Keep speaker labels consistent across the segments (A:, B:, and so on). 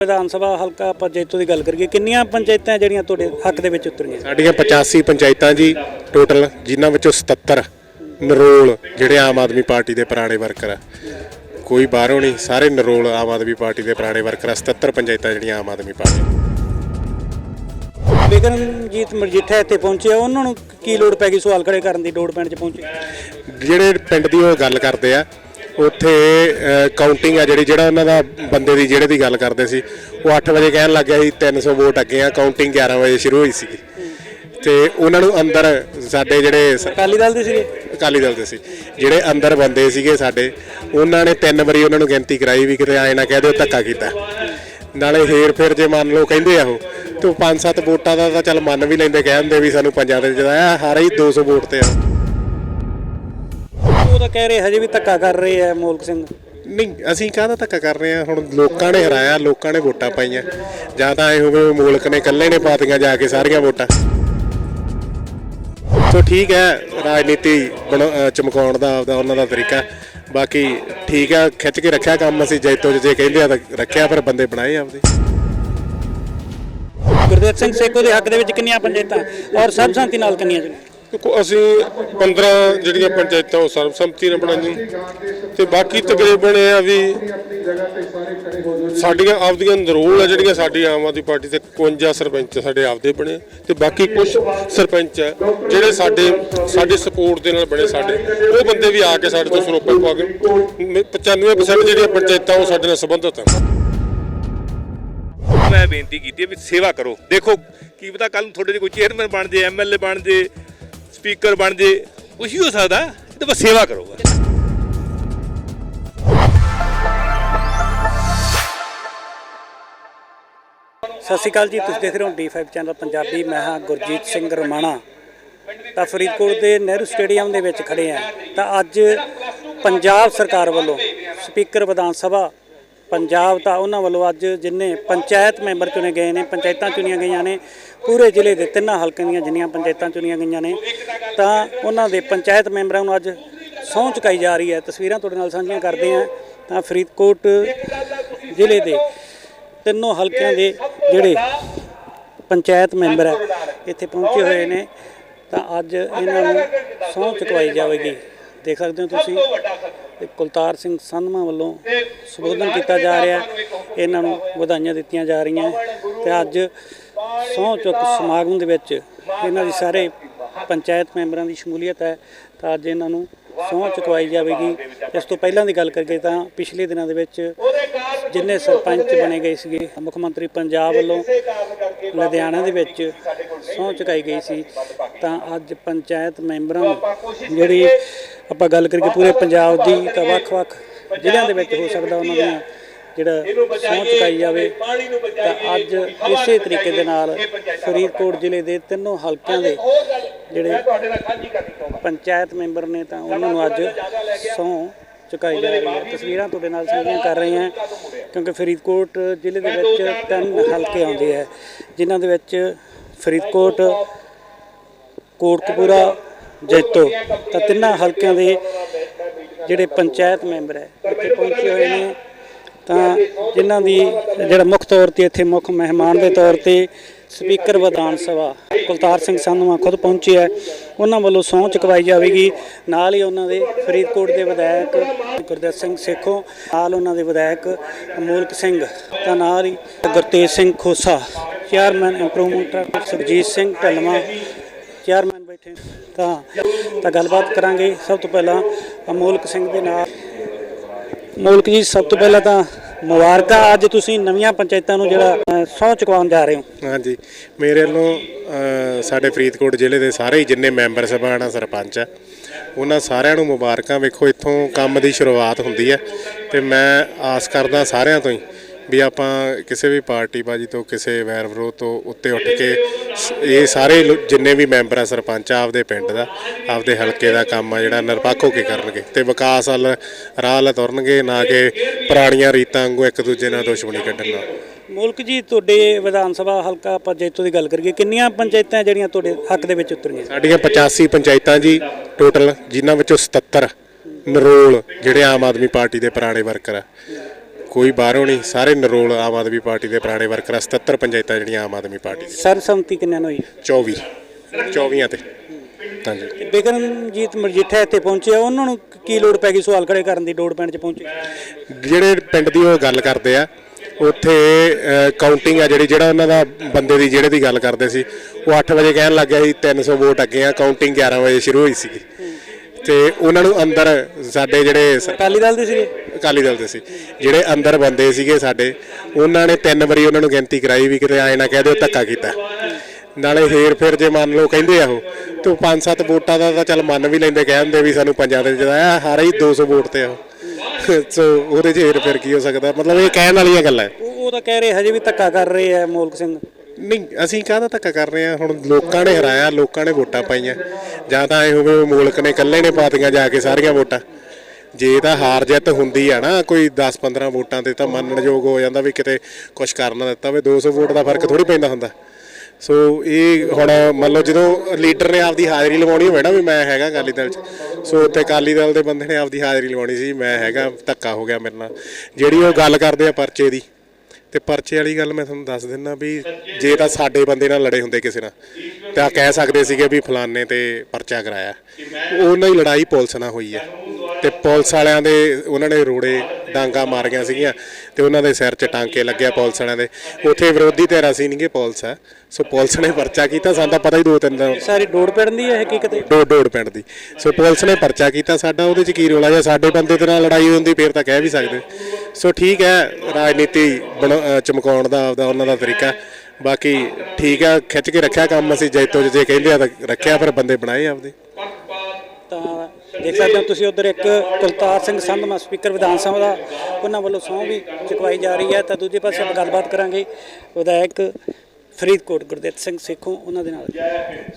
A: ਵਿਧਾਨ ਸਭਾ ਹਲਕਾ ਜੈਤੋ ਦੀ ਗੱਲ ਕਰੀਏ ਕਿੰਨੀਆਂ ਪੰਚਾਇਤਾਂ ਜਿਹੜੀਆਂ ਤੁਹਾਡੇ ਹੱਕ ਦੇ ਵਿੱਚ ਉਤਰੀਆਂ?
B: ਸਾਡੀਆਂ 85 ਪੰਚਾਇਤਾਂ ਜੀ ਟੋਟਲ ਜਿਨ੍ਹਾਂ ਵਿੱਚੋਂ 77 ਨਰੋਲ ਜਿਹੜੇ ਆਮ ਆਦਮੀ ਪਾਰਟੀ ਦੇ ਪੁਰਾਣੇ ਵਰਕਰ ਆ। ਕੋਈ ਬਾਹਰੋਂ ਨਹੀਂ ਸਾਰੇ ਨਰੋਲ ਆਮ ਆਦਮੀ ਪਾਰਟੀ ਦੇ ਪੁਰਾਣੇ ਵਰਕਰ ਆ 77 ਪੰਚਾਇਤਾਂ ਜਿਹੜੀਆਂ ਆਮ ਆਦਮੀ ਪਾਰਟੀ
A: ਬਿਕਰਮਜੀਤ ਮਰਜੀਠਾ ਇੱਥੇ ਪਹੁੰਚੇ ਉਹਨਾਂ ਨੂੰ ਕੀ ਲੋੜ ਪੈ ਗਈ ਸਵਾਲ ਖੜੇ ਕਰਨ ਦੀ ਲੋੜ ਪੈਣ 'ਚ ਪਹੁੰਚੇ?
B: ਜਿਹੜੇ ਪਿੰਡ ਦੀ ਉਹ ਗੱਲ ਕਰਦੇ ਆ ਉੱਥੇ ਕਾਊਂਟਿੰਗ ਆ ਜਿਹੜੀ ਜਿਹੜਾ ਉਹਨਾਂ ਦਾ ਬੰਦੇ ਦੀ ਜਿਹੜੇ ਦੀ ਗੱਲ ਕਰਦੇ ਸੀ ਉਹ 8 ਵਜੇ ਕਹਿਣ ਲੱਗਿਆ ਸੀ 300 ਵੋਟ ਅੱਗੇ ਆ ਕਾਊਂਟਿੰਗ 11 ਵਜੇ ਸ਼ੁਰੂ ਹੋਈ ਸੀ ਤੇ ਉਹਨਾਂ ਨੂੰ ਅੰਦਰ ਸਾਡੇ ਜਿਹੜੇ
A: ਅਕਾਲੀ ਦਲ ਦੇ ਸੀਗੇ?
B: ਅਕਾਲੀ ਦਲ ਦੇ ਸੀ। ਜਿਹੜੇ ਅੰਦਰ ਬੰਦੇ ਸੀਗੇ ਸਾਡੇ ਉਹਨਾਂ ਨੇ ਤਿੰਨ ਵਾਰੀ ਉਹਨਾਂ ਨੂੰ ਗਿਣਤੀ ਕਰਾਈ ਵੀ ਕਿਤੇ ਆਏ ਨਾ ਕਹਿ ਦਿਓ ਧੱਕਾ ਕੀਤਾ। ਨਾਲੇ ਹੇਰ ਫੇਰ ਜੇ ਮੰਨ ਲਓ ਕਹਿੰਦੇ ਆ ਉਹ ਤੇ ਪੰਜ ਸੱਤ ਵੋਟਾਂ ਦਾ ਤਾਂ ਚੱਲ ਮੰਨ ਵੀ ਲੈਂਦੇ ਕਹਿੰਦੇ ਵੀ ਸਾਨੂੰ ਪੰਜਾਂ ਦੇ ਜਿਦਾਇਆ ਹਾਰੇ ਹੀ 200 ਵੋਟ ਤੇ ਆ।
A: ਤਾਂ ਕਹਿ ਰਹੇ ਹਜੇ ਵੀ ਧੱਕਾ ਕਰ ਰਹੇ ਆ ਮੋਲਕ ਸਿੰਘ।
B: ਨਹੀਂ ਅਸੀਂ ਕਾਹਦਾ ਧੱਕਾ ਕਰ ਰਹੇ ਆ? ਹੁਣ ਲੋਕਾਂ ਨੇ ਹਰਾਇਆ ਲੋਕਾਂ ਨੇ ਵੋਟਾਂ ਪਾਈਆਂ। ਜਾਂ ਤਾਂ ਐ ਹੋਵੇ ਮੁਲਕ ਨੇ ਇਕੱਲੇ ਨੇ ਪਾਤੀਆਂ ਜਾ ਕੇ ਸਾਰੀਆਂ ਵੋਟਾਂ। ਸੋ ਠੀਕ ਹੈ ਰਾਜਨੀਤੀ ਚਮਕਾਉਣ ਦਾ ਆਪਦਾ ਉਹਨਾਂ ਦਾ ਤਰੀਕਾ। ਬਾਕੀ ਠੀਕ ਹੈ ਖਿੱਚ ਕੇ ਰੱਖਿਆ ਕੰਮ ਅਸੀਂ ਜੈਤੋ ਜੇ ਕਹਿੰਦੇ ਆ ਤਾਂ ਰੱਖਿਆ ਪਰ ਬੰਦੇ ਬਣਾਏ ਆਪਦੇ।
A: ਗੁਰਦੇਵ ਸਿੰਘ ਸੇਖੋ ਦੇ ਹੱਕ ਦੇ ਵਿੱਚ ਕਿੰਨੀਆਂ ਪੰਚਾਇਤਾਂ? ਔਰ ਸਰਬਸੰਮਤੀ ਨਾਲ ਕਿੰਨੀਆਂ ਚੁਣੀਆਂ?
C: ਦੇਖੋ, ਅਸੀਂ 15 ਜਿਹੜੀਆਂ ਪੰਚਾਇਤਾਂ ਉਹ ਸਰਬਸੰਮਤੀ ਨਾਲ ਬਣਾਈਆਂ। ਤੇ ਬਾਕੀ ਤਕਰੀਬਨ ਇਹ ਆ ਵੀ ਸਾਡੀਆਂ ਆਪਦੀਆਂ ਨਰੋਲ ਆ ਜਿਹੜੀਆਂ ਸਾਡੀ ਆਮ ਆਦਮੀ ਪਾਰਟੀ ਦੇ 51 ਸਰਪੰਚ ਸਾਡੇ ਆਪਦੇ ਬਣੇ ਤੇ ਬਾਕੀ ਕੁਝ ਸਰਪੰਚ ਆ ਜਿਹੜੇ ਸਾਡੇ ਸਾਡੇ ਸਪੋਰਟ ਦੇ ਨਾਲ ਬਣੇ ਸਾਡੇ। ਉਹ ਬੰਦੇ ਵੀ ਆ ਕੇ ਸਾਡੇ ਤੋਂ ਸਰੋਪਾ ਪਾ ਕੇ 95% ਜਿਹੜੀਆਂ ਪੰਚਾਇਤਾਂ ਉਹ ਸਾਡੇ ਨਾਲ ਸੰਬੰਧਿਤ ਆ।
D: ਮੈਂ ਬੇਨਤੀ ਕੀਤੀ ਵੀ ਸੇਵਾ ਕਰੋ। ਦੇਖੋ, ਕੀ ਪਤਾ ਕੱਲ ਨੂੰ ਤੁਹਾਡੇ 'ਚ ਕੋਈ ਚੇਅਰਮੈਨ ਬਣ ਜੇ ਐਮਐਲਏ ਬਣ ਜੇ ਸਪੀਕਰ ਬਣ ਜੇ, ਕੁਛ ਹੀ ਹੋ ਸਕਦਾ, ਇਹ ਬਸ ਸੇਵਾ ਕਰੋ।
A: ਸਤਿ ਸ਼੍ਰੀ ਅਕਾਲ ਜੀ, ਤੁਸੀਂ ਦੇਖ ਰਹੇ ਹੋ D5 ਚੈਨਲ ਪੰਜਾਬੀ, ਮੈਂ ਹਾਂ ਗੁਰਜੀਤ ਸਿੰਘ ਰਮਾਣਾ। ਤਾਂ ਫਰੀਦਕੋਟ ਦੇ ਨਹਿਰੂ ਸਟੇਡੀਅਮ ਦੇ ਵਿੱਚ ਖੜੇ ਆ ਤਾਂ ਅੱਜ ਪੰਜਾਬ ਸਰਕਾਰ ਵੱਲੋਂ ਸਪੀਕਰ ਵਿਧਾਨ ਸਭਾ ਪੰਜਾਬ ਤਾਂ ਉਹਨਾਂ ਵੱਲੋਂ ਅੱਜ ਜਿੰਨੇ ਪੰਚਾਇਤ ਮੈਂਬਰ ਚੁਣੇ ਗਏ ਨੇ, ਪੰਚਾਇਤਾਂ ਚੁਣੀਆਂ ਗਈਆਂ ਨੇ, ਪੂਰੇ ਜ਼ਿਲ੍ਹੇ ਦੇ ਤਿੰਨਾਂ ਹਲਕਿਆਂ ਦੀਆਂ ਜਿੰਨੀਆਂ ਪੰਚਾਇਤਾਂ ਚੁਣੀਆਂ ਗਈਆਂ ਨੇ, ਤਾਂ ਉਹਨਾਂ ਦੇ ਪੰਚਾਇਤ ਮੈਂਬਰਾਂ ਨੂੰ ਅੱਜ ਸਹੁੰ ਚੁਕਾਈ ਜਾ ਰਹੀ ਹੈ। ਤਸਵੀਰਾਂ ਤੁਹਾਡੇ ਨਾਲ ਸਾਂਝੀਆਂ ਕਰਦੇ ਆ ਤਾਂ ਫਰੀਦਕੋਟ ਜ਼ਿਲ੍ਹੇ ਦੇ ਤਿੰਨੋਂ ਹਲਕਿਆਂ ਦੇ ਜਿਹੜੇ ਪੰਚਾਇਤ ਮੈਂਬਰ ਹੈ, ਇੱਥੇ ਪਹੁੰਚੇ ਹੋਏ ਨੇ, ਤਾਂ ਅੱਜ ਇਹਨਾਂ ਨੂੰ ਸਹੁੰ ਚੁਕਵਾਈ ਜਾਵੇਗੀ। ਦੇਖ ਸਕਦੇ ਹੋ ਤੁਸੀਂ। ਇਹ ਕੁਲਤਾਰ ਸਿੰਘ ਸੰਧਮਾ ਵੱਲੋਂ ਸੰਬੋਧਨ ਕੀਤਾ ਜਾ ਰਿਹਾ ਇਹਨਾਂ ਨੂੰ ਵਧਾਈਆਂ ਦਿੱਤੀਆਂ ਜਾ ਰਹੀਆਂ ਤੇ ਅੱਜ ਸਹੁੰ ਚੁੱਕ ਸਮਾਗਮ ਦੇ ਵਿੱਚ ਇਹਨਾਂ ਦੀ ਸਾਰੇ ਪੰਚਾਇਤ ਮੈਂਬਰਾਂ ਦੀ ਸ਼ਮੂਲੀਅਤ ਹੈ। ਤਾਂ ਅੱਜ ਇਹਨਾਂ ਨੂੰ ਸਹੁੰ ਚੁਕਵਾਈ ਜਾਵੇਗੀ। ਇਸ ਤੋਂ ਪਹਿਲਾਂ ਦੀ ਗੱਲ ਕਰੀਏ ਤਾਂ ਪਿਛਲੇ ਦਿਨਾਂ ਦੇ ਵਿੱਚ ਜਿੰਨੇ ਸਰਪੰਚ ਬਣੇ ਗਏ ਸੀਗੇ, ਮੁੱਖ ਮੰਤਰੀ ਪੰਜਾਬ ਵੱਲੋਂ ਲੁਧਿਆਣਾ ਦੇ ਵਿੱਚ ਸਹੁੰ ਚੁਕਾਈ ਗਈ ਸੀ। ਤਾਂ ਅੱਜ ਪੰਚਾਇਤ ਮੈਂਬਰਾਂ ਨੂੰ ਜਿਹੜੀ ਆਪਾਂ ਗੱਲ ਕਰੀਏ ਪੂਰੇ ਪੰਜਾਬ ਦੀ ਤਾਂ ਵੱਖ-ਵੱਖ ਜ਼ਿਲ੍ਹਿਆਂ ਦੇ ਵਿੱਚ ਹੋ ਸਕਦਾ ਉਹਨਾਂ ਦੀਆਂ ਜਿਹੜਾ ਸਹੁੰ ਚੁਕਾਈ ਜਾਵੇ, ਤਾਂ ਅੱਜ ਇਸੇ ਤਰੀਕੇ ਦੇ ਨਾਲ ਫਰੀਦਕੋਟ ਜ਼ਿਲ੍ਹੇ ਦੇ ਤਿੰਨੋਂ ਹਲਕਿਆਂ ਦੇ ਜਿਹੜੇ ਪੰਚਾਇਤ ਮੈਂਬਰ ਨੇ ਤਾਂ ਉਹਨਾਂ ਨੂੰ ਅੱਜ ਸਹੁੰ ਚੁਕਾਈ ਜਾ ਰਹੀ ਹੈ। ਤਸਵੀਰਾਂ ਤੁਹਾਡੇ ਨਾਲ ਸਾਂਝੀਆਂ ਕਰ ਰਹੇ ਹਾਂ, ਕਿਉਂਕਿ ਫਰੀਦਕੋਟ ਜ਼ਿਲ੍ਹੇ ਦੇ ਵਿੱਚ ਤਿੰਨ ਹਲਕੇ ਆਉਂਦੇ ਹੈ, ਜਿਨ੍ਹਾਂ ਦੇ ਵਿੱਚ ਫਰੀਦਕੋਟ, ਕੋਟਕਪੂਰਾ ਜੈਤੋ, ਤਾਂ ਤਿੰਨਾਂ ਹਲਕਿਆਂ ਦੇ ਜਿਹੜੇ ਪੰਚਾਇਤ ਮੈਂਬਰ ਹੈ, ਇੱਥੇ ਪਹੁੰਚੇ ਹੋਏ ਨੇ। ਤਾਂ ਜਿਨ੍ਹਾਂ ਦੀ ਜਿਹੜਾ ਮੁੱਖ ਤੌਰ ਤੇ ਇੱਥੇ ਮੁੱਖ ਮਹਿਮਾਨ ਦੇ ਤੌਰ ਤੇ ਸਪੀਕਰ ਵਿਧਾਨ ਸਭਾ ਕੁਲਤਾਰ ਸਿੰਘ ਸੰਧਵਾ ਖੁਦ ਪਹੁੰਚੇ ਹੈ, ਉਹਨਾਂ ਵੱਲੋਂ ਸਹੁੰ ਚੁਕਵਾਈ ਜਾਵੇਗੀ। ਨਾਲ ਹੀ ਉਹਨਾਂ ਦੇ ਫਰੀਦਕੋਟ ਦੇ ਵਿਧਾਇਕ ਗੁਰਦੇਵ ਸਿੰਘ ਸੇਖੋਂ, ਨਾਲ ਉਹਨਾਂ ਦੇ ਵਿਧਾਇਕ ਅਮੋਲਕ ਸਿੰਘ, ਤਾਂ ਨਾਲ ਹੀ Gurtej Singh Khosa, chairman improvement trust Surjit Singh Dhalma ਬੈਠੇ ਤਾਂ ਤਾਂ ਗੱਲਬਾਤ ਕਰਾਂਗੇ। ਸਭ ਤੋਂ ਪਹਿਲਾਂ ਅਮੋਲਕ ਸਿੰਘ ਦੇ ਨਾਲ। ਮੋਲਕ ਜੀ ਸਭ ਤੋਂ ਪਹਿਲਾਂ ਤਾਂ ਮੁਬਾਰਕਾਂ। ਅੱਜ ਤੁਸੀਂ ਨਵੀਆਂ ਪੰਚਾਇਤਾਂ ਨੂੰ ਜਿਹੜਾ ਅ, ਸਹੁੰ ਚੁਕਵਾਉਣ ਜਾ ਰਹੇ ਹੋ।
B: ਹਾਂਜੀ। ਮੇਰੇ ਵੱਲੋਂ ਸਾਡੇ ਫਰੀਦਕੋਟ ਜ਼ਿਲ੍ਹੇ ਦੇ ਸਾਰੇ ਹੀ ਜਿੰਨੇ ਮੈਂਬਰ ਸਭਾਣਾ ਸਰਪੰਚ ਆ ਉਹਨਾਂ ਸਾਰਿਆਂ ਨੂੰ ਮੁਬਾਰਕਾਂ। ਵੇਖੋ ਇੱਥੋਂ ਕੰਮ ਦੀ ਸ਼ੁਰੂਆਤ ਹੁੰਦੀ ਹੈ ਤੇ ਮੈਂ ਆਸ ਕਰਦਾ ਸਾਰਿਆਂ ਤੋਂ ਹੀ ਵੀ ਆਪਾਂ ਕਿਸੇ ਵੀ ਪਾਰਟੀ ਬਾਜੀ ਤੋਂ ਕਿਸੇ ਵੈਰ ਵਿਰੋਧ ਤੋਂ ਉੱਤੇ ਉੱਠ ਕੇ ਇਹ ਸਾਰੇ ਲੋ- ਜਿੰਨੇ ਵੀ ਮੈਂਬਰ ਆ ਸਰਪੰਚ ਆ ਆਪਦੇ ਪਿੰਡ ਦਾ ਆਪਦੇ ਹਲਕੇ ਦਾ ਕੰਮ ਆ ਜਿਹੜਾ ਨਿਰਪੱਖ ਹੋ ਕੇ ਕਰਨਗੇ ਤੇ ਵਿਕਾਸ ਵੱਲ ਰਾਹ ਵੱਲ ਤੁਰਨਗੇ ਨਾ ਕਿ ਪੁਰਾਣੀਆਂ ਰੀਤਾਂ ਵਾਂਗੂ ਇੱਕ ਦੂਜੇ ਨਾਲ ਦੁਸ਼ਮਣੀ ਕੱਢਣ ਨਾਲ।
A: ਮੁਲਕ ਜੀ ਤੁਹਾਡੇ ਵਿਧਾਨ ਸਭਾ ਹਲਕਾ ਆਪਾਂ ਜੈਤੋ ਦੀ ਗੱਲ ਕਰੀਏ ਕਿੰਨੀਆਂ ਪੰਚਾਇਤਾਂ ਜਿਹੜੀਆਂ ਤੁਹਾਡੇ ਹੱਕ ਦੇ ਵਿੱਚ ਉਤਰੀਆਂ?
B: ਸਾਡੀਆਂ 85 ਪੰਚਾਇਤਾਂ ਜੀ ਟੋਟਲ ਜਿਨ੍ਹਾਂ ਵਿੱਚੋਂ 77 ਨਰੋਲ ਜਿਹੜੇ ਆਮ ਆਦਮੀ ਪਾਰਟੀ ਦੇ ਪੁਰਾਣੇ ਵਰਕਰ ਆ। ਕੋਈ ਬਾਹਰੋਂ ਨਹੀਂ ਸਾਰੇ ਨਰੋਲ ਆਮ ਆਦਮੀ ਪਾਰਟੀ ਦੇ ਪੁਰਾਣੇ ਵਰਕਰ ਆ 77 ਪੰਚਾਇਤਾਂ ਜਿਹੜੀਆਂ ਆਮ ਆਦਮੀ ਪਾਰਟੀ ਦੀਆਂ।
A: ਸਰਬਸੰਮਤੀ ਕਿੰਨਿਆਂ ਨੂੰ ਹੋਈ?
B: 24 24 ਤੇ। ਹਾਂਜੀ।
A: ਬਿਕਰਮਜੀਤ ਮਰਜੀਠਾ ਇੱਥੇ ਪਹੁੰਚੇ ਆ ਉਹਨਾਂ ਨੂੰ ਕੀ ਲੋੜ ਪੈ ਗਈ ਸਵਾਲ ਖੜੇ ਕਰਨ ਦੀ ਲੋੜ ਪੈਣ ਚ ਪਹੁੰਚੇ?
B: ਜਿਹੜੇ ਪਿੰਡ ਦੀ ਉਹ ਗੱਲ ਕਰਦੇ ਆ ਉੱਥੇ ਕਾਊਂਟਿੰਗ ਆ ਜਿਹੜੀ ਜਿਹੜਾ ਉਹਨਾਂ ਦਾ ਬੰਦੇ ਦੀ ਜਿਹੜੇ ਦੀ ਗੱਲ ਕਰਦੇ ਸੀ ਉਹ 8 ਵਜੇ ਕਹਿਣ ਲੱਗਿਆ ਸੀ 300 ਵੋਟ ਅੱਗੇ ਆ ਕਾਊਂਟਿੰਗ 11 ਵਜੇ ਸ਼ੁਰੂ ਹੋਈ ਸੀਗੀ। ਤੇ ਉਹਨਾਂ ਨੂੰ ਅੰਦਰ ਸਾਡੇ ਜਿਹੜੇ ਸ-
A: ਅਕਾਲੀ ਦਲ ਦੇ ਸੀਗੇ?
B: ਅਕਾਲੀ ਦਲ ਦੇ ਸੀ। ਜਿਹੜੇ ਅੰਦਰ ਬੰਦੇ ਸੀਗੇ ਸਾਡੇ ਉਹਨਾਂ ਨੇ ਤਿੰਨ ਵਾਰੀ ਉਹਨਾਂ ਨੂੰ ਗਿਣਤੀ ਕਰਾਈ ਵੀ ਕਿਤੇ ਆਏ ਨਾ ਕਹਿ ਦਿਓ ਧੱਕਾ ਕੀਤਾ। ਨਾਲੇ ਫੇਰ ਫਿਰ ਜੇ ਮੰਨ ਲਓ ਕਹਿੰਦੇ ਆ ਉਹ ਤੇ ਉਹ ਪੰਜ ਸੱਤ ਵੋਟਾਂ ਦਾ ਤਾਂ ਚੱਲ ਮੰਨ ਵੀ ਲੈਂਦੇ ਕਹਿੰਦੇ ਵੀ ਸਾਨੂੰ ਪੰਜਾਂ ਦੇ ਜਦਾਇਆ ਹਾਰਾ ਹੀ 200 ਵੋਟ ਤੇ ਆ ਉਹ। ਸੋ ਉਹਦੇ 'ਚ ਹੇਰ ਫੇਰ ਕੀ ਹੋ ਸਕਦਾ? ਮਤਲਬ ਇਹ ਕਹਿਣ ਵਾਲੀਆਂ ਗੱਲਾਂ ਹੈ।
A: ਉਹ ਉਹ ਤਾਂ ਕਹਿ ਰਹੇ ਹਜੇ ਵੀ ਧੱਕਾ ਕਰ ਰਹੇ ਆ ਮੋਲਕ ਸਿੰਘ।
B: ਨਹੀਂ ਅਸੀਂ ਕਾਹਦਾ ਧੱਕਾ ਕਰ ਰਹੇ ਹਾਂ ਹੁਣ ਲੋਕਾਂ ਨੇ ਹਰਾਇਆ ਲੋਕਾਂ ਨੇ ਵੋਟਾਂ ਪਾਈਆਂ। ਜਾਂ ਤਾਂ ਐ ਹੋਵੇ ਮੁਲਕ ਨੇ ਇਕੱਲੇ ਨੇ ਪਾਤੀਆਂ ਜਾ ਕੇ ਸਾਰੀਆਂ ਵੋਟਾਂ। ਜੇ ਤਾਂ ਹਾਰ ਜਿੱਤ ਹੁੰਦੀ ਆ ਨਾ, ਕੋਈ 10-15 ਵੋਟਾਂ ਤੇ ਤਾਂ ਮੰਨਣਯੋਗ ਹੋ ਜਾਂਦਾ ਵੀ ਕਿਤੇ ਕੁਝ ਕਰ ਨਾ ਦਿੱਤਾ ਵੀ 200 ਵੋਟ ਦਾ ਫ਼ਰਕ ਥੋੜੀ ਪੈਂਦਾ ਹੁੰਦਾ। ਸੋ ਇਹ ਹੁਣ ਮੰਨ ਲਓ ਜਦੋਂ ਲੀਡਰ ਨੇ ਆਪਦੀ ਹਾਜ਼ਰੀ ਲਵਾਉਣੀ ਹੋਵੇ ਨਾ, ਵੀ ਮੈਂ ਹੈਗਾ ਅਕਾਲੀ ਦਲ 'ਚ, ਸੋ ਉੱਥੇ ਅਕਾਲੀ ਦਲ ਦੇ ਬੰਦੇ ਨੇ ਆਪਦੀ ਹਾਜ਼ਰੀ ਲਵਾਉਣੀ ਸੀ, ਮੈਂ ਹੈਗਾ, ਧੱਕਾ ਹੋ ਗਿਆ ਮੇਰੇ ਨਾਲ। ਜਿਹੜੀ ਉਹ ਗੱਲ ਕਰਦੇ ਆ ਪਰਚੇ ਦੀ, ਤੇ ਪਰਚੇ ਵਾਲੀ ਗੱਲ ਮੈਂ ਤੁਹਾਨੂੰ ਦੱਸ ਦਿੰਦਾ ਵੀ ਜੇ ਤਾਂ ਸਾਡੇ ਬੰਦੇ ਨਾਲ ਲੜੇ ਹੁੰਦੇ ਕਿਸੇ ਨਾਲ, ਤਾਂ ਕਹਿ ਸਕਦੇ ਸੀਗੇ ਵੀ ਫਲਾਨੇ ਤੇ ਪਰਚਾ ਕਰਾਇਆ। ਉਹਨਾਂ ਦੀ ਲੜਾਈ ਪੁਲਿਸ ਨਾਲ ਹੋਈ ਹੈ ਤੇ ਪੁਲਿਸ ਵਾਲਿਆਂ ਦੇ ਉਹਨਾਂ ਨੇ ਰੋੜੇ ਡਾਂਗਾ ਮਾਰੀਆਂ ਸੀਗੀਆਂ ਤੇ ਉਹਨਾਂ ਦੇ ਸਿਰ 'ਚ ਟਾਂਕੇ ਲੱਗਿਆ ਪੁਲਿਸ ਵਾਲਿਆਂ ਦੇ। ਉੱਥੇ ਵਿਰੋਧੀ ਧਿਰ ਅਸੀਂ ਨਹੀਂਗੇ ਪੁਲਿਸ ਆ। ਸੋ ਪੁਲਿਸ ਨੇ ਪਰਚਾ ਕੀਤਾ ਸਾਨੂੰ ਤਾਂ ਪਤਾ ਹੀ ਦੋ ਤਿੰਨ ਦਿਨ
A: ਸਾਰੀ ਡੋੜ ਪੈਣ ਦੀ ਹੈ ਹਕੀਕਤ ਇਹ।
B: ਡੋੜ ਡੋੜ ਪਿੰਡ ਦੀ। ਸੋ ਪੁਲਿਸ ਨੇ ਪਰਚਾ ਕੀਤਾ ਸਾਡਾ ਉਹਦੇ ਚ ਕੀ ਰੋਲਾ ਜੇ ਸਾਡੇ ਬੰਦੇ ਦੇ ਨਾਲ ਲੜਾਈ ਹੁੰਦੀ ਫੇਰ ਤਾਂ ਕਹਿ ਵੀ ਸਕਦੇ। ਸੋ ਠੀਕ ਹੈ ਰਾਜਨੀਤੀ ਬਣਾ- ਅਹ ਚਮਕਾਉਣ ਦਾ ਆਪਦਾ ਉਹਨਾਂ ਦਾ ਤਰੀਕਾ। ਬਾਕੀ ਠੀਕ ਹੈ ਖਿੱਚ ਕੇ ਰੱਖਿਆ ਕੰਮ ਅਸੀਂ ਜੈਤੋ 'ਚ ਜੇ ਕਹਿੰਦੇ ਆ ਤਾਂ ਰੱਖਿਆ ਫਿਰ ਬੰਦੇ ਬਣਾਏ ਆਪਦੇ।
A: ਤਾਂ ਦੇਖ ਸਕਦੇ ਹੋ ਤੁਸੀਂ ਉਧਰ ਇੱਕ ਕੁਲਤਾਰ ਸਿੰਘ ਸੰਧਮਾ ਸਪੀਕਰ ਵਿਧਾਨ ਸਭਾ ਦਾ, ਉਹਨਾਂ ਵੱਲੋਂ ਸਹੁੰ ਵੀ ਚੁਕਵਾਈ ਜਾ ਰਹੀ ਹੈ। ਤਾਂ ਦੂਜੇ ਪਾਸੇ ਆਪਾਂ ਗੱਲਬਾਤ ਕਰਾਂਗੇ ਵਿਧਾਇਕ ਫਰੀਦਕੋਟ ਗੁਰਦੇਵ ਸਿੰਘ ਸੇਖੋਂ, ਉਹਨਾਂ ਦੇ ਨਾਲ।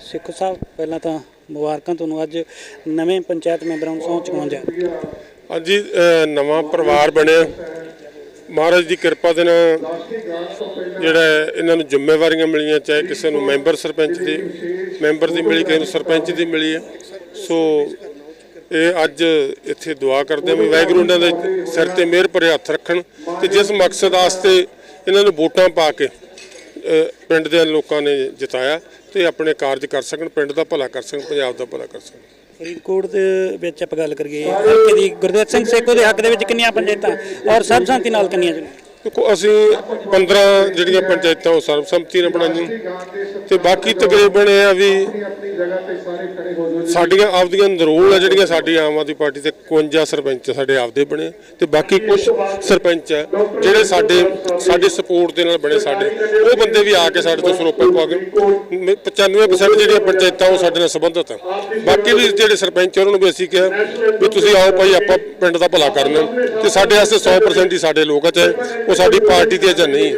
A: ਸੇਖੋ ਸਾਹਿਬ, ਪਹਿਲਾਂ ਤਾਂ ਮੁਬਾਰਕਾਂ ਤੁਹਾਨੂੰ ਅੱਜ ਨਵੇਂ ਪੰਚਾਇਤ ਮੈਂਬਰਾਂ ਨੂੰ ਸਹੁੰ ਚੁਕਾਉਣ ਜਾ
C: ਹਾਂਜੀ ਨਵਾਂ ਪਰਿਵਾਰ ਬਣਿਆ। ਮਹਾਰਾਜ ਦੀ ਕਿਰਪਾ ਦੇ ਨਾਲ ਜਿਹੜਾ ਇਹਨਾਂ ਨੂੰ ਜ਼ਿੰਮੇਵਾਰੀਆਂ ਮਿਲੀਆਂ, ਚਾਹੇ ਕਿਸੇ ਨੂੰ ਮੈਂਬਰ ਸਰਪੰਚ ਦੀ, ਮੈਂਬਰ ਦੀ ਮਿਲੀ, ਕਿਸੇ ਨੂੰ ਸਰਪੰਚ ਦੀ ਮਿਲੀ ਹੈ। ਸੋ ਇਹ ਅੱਜ ਇੱਥੇ ਦੁਆ ਕਰਦੇ ਹਾਂ ਵੀ ਵਾਹਿਗੁਰੂ ਇਹਨਾਂ ਦੇ ਸਿਰ ਤੇ ਮਿਹਰ ਭਰੇ ਹੱਥ ਰੱਖਣ ਤੇ ਜਿਸ ਮਕਸਦ ਵਾਸਤੇ ਇਹਨਾਂ ਨੂੰ ਵੋਟਾਂ ਪਾ ਕੇ ਪਿੰਡ ਦੇ ਲੋਕਾਂ ਨੇ ਜਿਤਾਇਆ ਤੇ ਆਪਣੇ ਕਾਰਜ ਕਰ ਸਕਣ, ਪਿੰਡ ਦਾ ਭਲਾ ਕਰ ਸਕਣ, ਪੰਜਾਬ ਦਾ ਭਲਾ ਕਰ ਸਕਣ।
A: ਫਰੀਦਕੋਟ ਦੇ ਵਿੱਚ ਆਪਾਂ ਗੱਲ ਕਰੀਏ, ਹਲਕੇ ਦੀ ਗੁਰਦੇਵ ਸਿੰਘ ਸੇਖੋਂ ਦੇ ਹੱਕ ਦੇ ਵਿੱਚ ਕਿੰਨੀਆਂ ਪੰਚਾਇਤਾਂ ਔਰ ਸਰਬਸੰਮਤੀ ਨਾਲ ਕਿੰਨੀਆਂ ਚੁਣੀਆਂ?
C: ਦੇਖੋ ਅਸੀਂ 15 ਜਿਹੜੀਆਂ ਪੰਚਾਇਤਾਂ ਉਹ ਸਰਬਸੰਮਤੀ ਨਾਲ ਬਣਾਈਆਂ। ਤੇ ਬਾਕੀ ਤਕਰੀਬਨ ਇਹ ਆ ਵੀ ਸਾਡੀਆਂ ਆਪਦੀਆਂ ਨਰੋਲ ਆ ਜਿਹੜੀਆਂ ਸਾਡੀ ਆਮ ਆਦਮੀ ਪਾਰਟੀ ਤੇ 51 ਸਰਪੰਚ ਸਾਡੇ ਆਪਦੇ ਬਣੇ ਤੇ ਬਾਕੀ ਕੁਝ ਸਰਪੰਚ ਆ ਜਿਹੜੇ ਸਾਡੇ ਸਾਡੇ ਸਪੋਰਟ ਦੇ ਨਾਲ ਬਣੇ ਸਾਡੇ। ਉਹ ਬੰਦੇ ਵੀ ਆ ਕੇ ਸਾਡੇ ਤੋਂ ਸਰੋਪੇ ਪਾ ਗਏ 95% ਜਿਹੜੀਆਂ ਪੰਚਾਇਤਾਂ ਉਹ ਸਾਡੇ ਨਾਲ ਸੰਬੰਧਿਤ ਆ। ਬਾਕੀ ਵੀ ਜਿਹੜੇ ਸਰਪੰਚ ਆ, ਉਹਨਾਂ ਨੂੰ ਵੀ ਅਸੀਂ ਕਿਹਾ ਵੀ ਤੁਸੀਂ ਆਓ ਭਾਈ ਆਪਾਂ ਪਿੰਡ ਦਾ ਭਲਾ ਕਰਨਾ ਤੇ ਸਾਡੇ ਵਾਸਤੇ 100% ਹੀ ਸਾਡੇ ਲੋਕ ਆ ਚਾਹੇ ਉਹ ਸਾਡੀ ਪਾਰਟੀ ਦੇ ਜਾਂ ਨਹੀਂ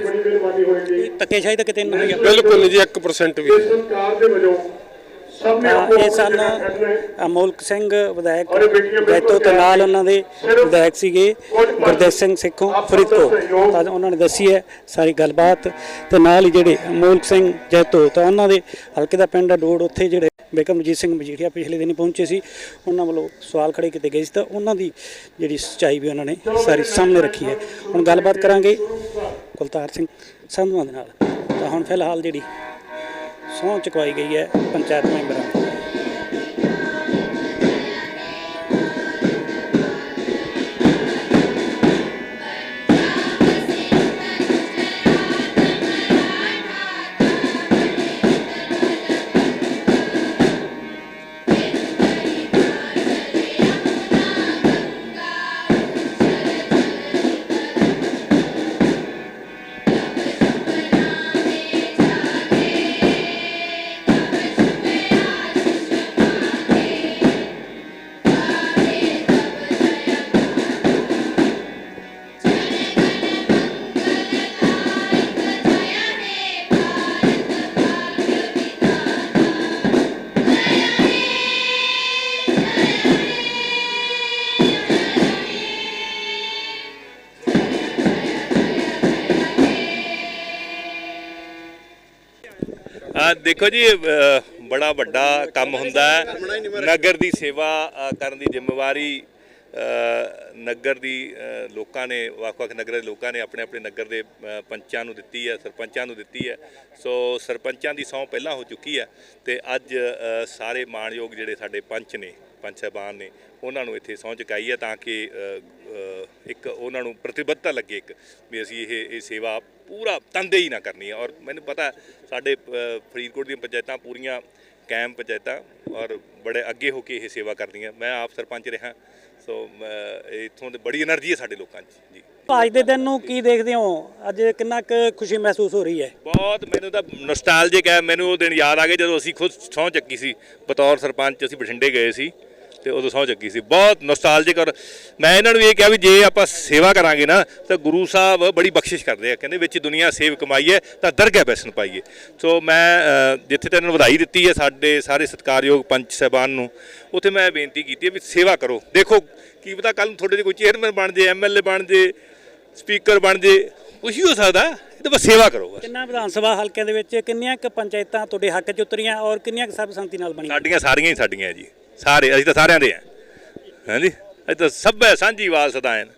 A: ਧੱਕੇਸ਼ਾਹੀ ਤਾਂ ਕਿਤੇ ਨਹੀਂ।
C: ਬਿਲਕੁਲ ਨਹੀਂ ਜੀ 1% ਵੀ ਨਹੀਂ।
A: ਤਾਂ ਇਹ ਸਨ ਅਮੋਲਕ ਸਿੰਘ ਵਿਧਾਇਕ ਜੈਤੋ ਤੇ ਨਾਲ ਉਹਨਾਂ ਦੇ ਵਿਧਾਇਕ ਸੀਗੇ ਗੁਰਦੇਵ ਸਿੰਘ ਸਿੱਖੋਂ ਫਰੀਦਕੋਟ ਤਾਂ ਉਹਨਾਂ ਨੇ ਦੱਸੀ ਹੈ ਸਾਰੀ ਗੱਲਬਾਤ ਤੇ ਨਾਲ ਹੀ ਜਿਹੜੇ ਅਮੋਲਕ ਸਿੰਘ ਜੈਤੋ ਤਾਂ ਉਹਨਾਂ ਦੇ ਹਲਕੇ ਦਾ ਪਿੰਡ ਆ ਡੋੜ ਉੱਥੇ ਜਿਹੜੇ ਬਿਕਰਮਜੀਤ ਸਿੰਘ ਮਜੀਠੀਆ ਪਿਛਲੇ ਦਿਨ ਪਹੁੰਚੇ ਸੀ। ਉਹਨਾਂ ਵੱਲੋਂ ਸਵਾਲ ਖੜੇ ਕੀਤੇ ਗਏ ਸੀ ਤਾਂ ਉਹਨਾਂ ਦੀ ਜਿਹੜੀ ਸੱਚਾਈ ਵੀ ਉਹਨਾਂ ਨੇ ਸਾਰੀ ਸਾਹਮਣੇ ਰੱਖੀ ਹੈ। ਹੁਣ ਗੱਲਬਾਤ ਕਰਾਂਗੇ ਕੁਲਤਾਰ ਸਿੰਘ ਸੰਧਵਾਂ ਦੇ ਨਾਲ। ਤਾਂ ਹੁਣ ਫਿਲਹਾਲ ਜਿਹੜੀ ਸਹੁੰ ਚੁਕਵਾਈ ਗਈ ਹੈ ਪੰਚਾਇਤ ਮੈਂਬਰਾਂ
D: ਦੇਖੋ ਜੀ ਬੜਾ ਵੱਡਾ ਕੰਮ ਹੁੰਦਾ ਹੈ। ਨਗਰ ਦੀ ਸੇਵਾ ਕਰਨ ਦੀ ਜ਼ਿੰਮੇਵਾਰੀ ਨਗਰ ਦੀ ਲੋਕਾਂ ਨੇ, ਵੱਖ-ਵੱਖ ਨਗਰ ਦੇ ਲੋਕਾਂ ਨੇ ਆਪਣੇ ਆਪਣੇ ਨਗਰ ਦੇ ਪੰਚਾਂ ਨੂੰ ਦਿੱਤੀ ਹੈ, ਸਰਪੰਚਾਂ ਨੂੰ ਦਿੱਤੀ ਹੈ। ਸੋ ਸਰਪੰਚਾਂ ਦੀ ਸਹੁੰ ਪਹਿਲਾਂ ਹੋ ਚੁੱਕੀ ਹੈ ਤੇ ਅੱਜ ਸਾਰੇ ਮਾਣਯੋਗ ਜਿਹੜੇ ਸਾਡੇ ਪੰਚ ਨੇ ਪੰਚ ਸਾਹਿਬਾਨ ਨੇ, ਉਹਨਾਂ ਨੂੰ ਇੱਥੇ ਸਹੁੰ ਚੁਕਾਈ ਹੈ ਤਾਂ ਕਿ ਇੱਕ ਉਹਨਾਂ ਨੂੰ ਪ੍ਰਤੀਬੱਧਤਾ ਲੱਗੇ ਇੱਕ ਵੀ ਅਸੀਂ ਇਹ ਇਹ ਸੇਵਾ ਪੂਰਾ ਤੰਦੇਹੀ ਨਾ ਕਰਨੀ ਹੈ। ਔਰ ਮੈਨੂੰ ਪਤਾ ਸਾਡੇ ਫਰੀਦਕੋਟ ਦੀਆਂ ਪੰਚਾਇਤਾਂ ਪੂਰੀਆਂ ਕੈਮ ਪੰਚਾਇਤਾਂ ਔਰ ਬੜੇ ਅੱਗੇ ਹੋ ਕੇ ਇਹ ਸੇਵਾ ਕਰਦੀਆਂ। ਮੈਂ ਆਪ ਸਰਪੰਚ ਰਿਹਾ, ਸੋ ਇੱਥੋਂ ਦੇ ਬੜੀ એનર્ਜੀ ਹੈ ਸਾਡੇ ਲੋਕਾਂ 'ਚ। ਜੀ।
A: ਅੱਜ ਦੇ ਦਿਨ ਨੂੰ ਕੀ ਦੇਖਦੇ ਹੋ? ਅੱਜ ਕਿੰਨਾ ਕੁ ਖੁਸ਼ੀ ਮਹਿਸੂਸ ਹੋ ਰਹੀ ਹੈ?
D: ਬਹੁਤ, ਮੈਨੂੰ ਤਾਂ ਨੋਸਟੈਲਜਿਕ ਹੈ। ਮੈਨੂੰ ਉਹ ਦਿਨ ਯਾਦ ਆ ਗਏ ਜਦੋਂ ਅਸੀਂ ਖੁਦ ਸਹੁੰ ਚੱਕੀ ਸੀ। ਬਤੌਰ ਸਰਪੰਚ ਅਸੀਂ ਬਠਿੰਡੇ ਗਏ ਸੀ ਤੇ ਉਦੋਂ ਸਹੁੰ ਚੱਕੀ ਸੀ। ਬਹੁਤ ਨੋਸਟੈਲਜਿਕ ਔਰ ਮੈਂ ਇਹਨਾਂ ਨੂੰ ਇਹ ਕਿਹਾ ਵੀ ਜੇ ਆਪਾਂ ਸੇਵਾ ਕਰਾਂਗੇ ਨਾ, ਤਾਂ ਗੁਰੂ ਸਾਹਿਬ ਬੜੀ ਬਖਸ਼ਿਸ਼ ਕਰਦੇ ਆ। ਕਹਿੰਦੇ ਵਿੱਚ ਦੁਨੀਆ ਸੇਵ ਕਮਾਈਏ ਤਾਂ ਦਰਗਾਹ ਬੈਸਨ ਪਾਈਏ। ਸੋ ਮੈਂ ਜਿੱਥੇ ਤੈਨੂੰ ਵਧਾਈ ਦਿੱਤੀ ਹੈ ਸਾਡੇ ਸਾਰੇ ਸਤਿਕਾਰਯੋਗ ਪੰਚ ਸਾਹਿਬਾਨ ਨੂੰ, ਉੱਥੇ ਮੈਂ ਬੇਨਤੀ ਕੀਤੀ ਹੈ ਵੀ ਸੇਵਾ ਕਰੋ। ਦੇਖੋ, ਕੀ ਪਤਾ ਕੱਲ ਨੂੰ ਤੁਹਾਡੇ 'ਚ ਕੋਈ ਚੇਅਰਮੈਨ ਬਣ ਜੇ ਐਮਐਲਏ ਬਣ ਜੇ ਸਪੀਕਰ ਬਣ ਜੇ ਕੁਛ ਹੀ ਹੋ ਸਕਦਾ ਇਹ ਤਾਂ ਬਸ ਸੇਵਾ ਕਰੋ ਬਸ।
A: ਕਿੰਨਾ ਵਿਧਾਨ ਸਭਾ ਹਲਕਿਆਂ ਦੇ ਵਿੱਚ ਕਿੰਨੀਆਂ ਕੁ ਪੰਚਾਇਤਾਂ ਤੁਹਾਡੇ ਹੱਕ 'ਚ ਉਤਰੀਆਂ ਔਰ ਕਿੰਨੀਆਂ ਕੁ ਸਰਬਸੰਮਤੀ ਨਾਲ ਬਣੀਆਂ?
D: ਸਾਡੀਆਂ ਸਾਰੀਆਂ ਹੀ ਸਾਡੀਆਂ ਹੈ ਜੀ। ਸਾਰੇ ਅਸੀਂ ਤਾਂ ਸਾਰਿਆਂ ਦੇ ਆ। ਹਾਂਜੀ? ਅਸੀਂ ਤਾਂ ਸਭ ਸਾਂਝੀ ਵਾਲ ਸਦਾਇਨ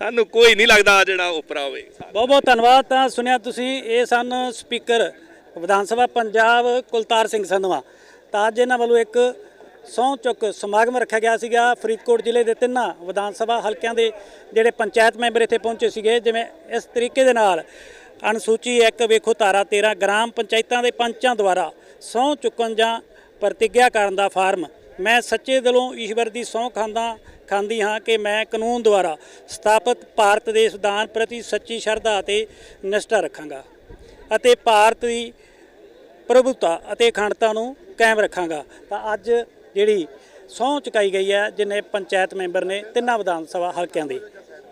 D: ਸਾਨੂੰ ਕੋਈ ਨਹੀਂ ਲੱਗਦਾ ਜਿਹੜਾ ਉਪਰਾ ਹੋਵੇ।
A: ਬਹੁਤ ਬਹੁਤ ਧੰਨਵਾਦ। ਤਾਂ ਸੁਣਿਆ ਤੁਸੀਂ ਇਹ ਸਨ ਸਪੀਕਰ ਵਿਧਾਨ ਸਭਾ ਪੰਜਾਬ ਕੁਲਤਾਰ ਸਿੰਘ ਸੰਧਵਾ। ਤਾਂ ਅੱਜ ਇਹਨਾਂ ਵੱਲੋਂ ਇੱਕ ਸਹੁੰ ਚੁੱਕ ਸਮਾਗਮ ਰੱਖਿਆ ਗਿਆ ਸੀਗਾ ਫਰੀਦਕੋਟ ਜ਼ਿਲ੍ਹੇ ਦੇ ਤਿੰਨਾਂ ਵਿਧਾਨ ਸਭਾ ਹਲਕਿਆਂ ਦੇ ਜਿਹੜੇ ਪੰਚਾਇਤ ਮੈਂਬਰ ਇੱਥੇ ਪਹੁੰਚੇ ਸੀਗੇ, ਜਿਵੇਂ ਇਸ ਤਰੀਕੇ ਦੇ ਨਾਲ ਅਨੁਸੂਚੀ ਇੱਕ ਵੇਖੋ ਧਾਰਾ 13 ਗ੍ਰਾਮ ਪੰਚਾਇਤਾਂ ਦੇ ਪੰਚਾਂ ਦੁਆਰਾ ਸਹੁੰ ਚੁੱਕਣ ਜਾਂ ਪ੍ਰਤੀਗਿਆ ਕਰਨ ਦਾ ਫਾਰਮ। ਮੈਂ ਸੱਚੇ ਦਿਲੋਂ ਈਸ਼ਵਰ ਦੀ ਸਹੁੰ ਖਾਂਦਾ, ਖਾਂਦੀ ਹਾਂ ਕਿ ਮੈਂ ਕਾਨੂੰਨ ਦੁਆਰਾ ਸਥਾਪਿਤ ਭਾਰਤ ਦੇ ਸੰਵਿਧਾਨ ਪ੍ਰਤੀ ਸੱਚੀ ਸ਼ਰਧਾ ਅਤੇ ਨਿਸ਼ਠਾ ਰੱਖਾਂਗਾ ਅਤੇ ਭਾਰਤ ਦੀ ਪ੍ਰਭੂਤਾ ਅਤੇ ਅਖੰਡਤਾ ਨੂੰ ਕਾਇਮ ਰੱਖਾਂਗਾ। ਤਾਂ ਅੱਜ ਜਿਹੜੀ ਸਹੁੰ ਚੁਕਾਈ ਗਈ ਹੈ ਜਿਨੇ ਪੰਚਾਇਤ ਮੈਂਬਰ ਨੇ ਤਿੰਨਾਂ ਵਿਧਾਨ ਸਭਾ ਹਲਕਿਆਂ ਦੇ।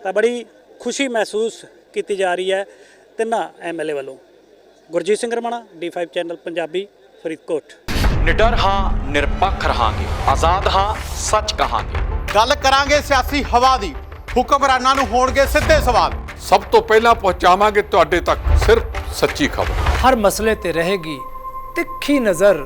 A: ਤਾਂ ਬੜੀ ਖੁਸ਼ੀ ਮਹਿਸੂਸ ਕੀਤੀ ਜਾ ਰਹੀ ਹੈ ਤਿੰਨਾਂ ਐਮਐਲਏ ਵੱਲੋਂ। ਗੁਰਜੀਤ ਸਿੰਘ ਰਮਣਾ ਡੀ5 ਚੈਨਲ ਪੰਜਾਬੀ ਫਰੀਦਕੋਟ।
E: ਨਿਡਰ ਹਾਂ ਨਿਰਪੱਖ ਰਹਾਂਗੇ। ਆਜ਼ਾਦ ਹਾਂ ਸੱਚ ਕਹਾਂਗੇ।
F: ਗੱਲ ਕਰਾਂਗੇ ਸਿਆਸੀ ਹਵਾ ਦੀ। ਹੁਕਮਰਾਨਾਂ ਨੂੰ ਹੋਣਗੇ ਸਿੱਧੇ ਸਵਾਲ।
G: ਸਭ ਤੋਂ ਪਹਿਲਾਂ ਪਹੁੰਚਾਵਾਂਗੇ ਤੁਹਾਡੇ ਤੱਕ ਸਿਰਫ ਸੱਚੀ ਖਬਰ।
H: ਹਰ ਮਸਲੇ ਤੇ ਰਹੇਗੀ ਤਿੱਖੀ ਨਜ਼ਰ।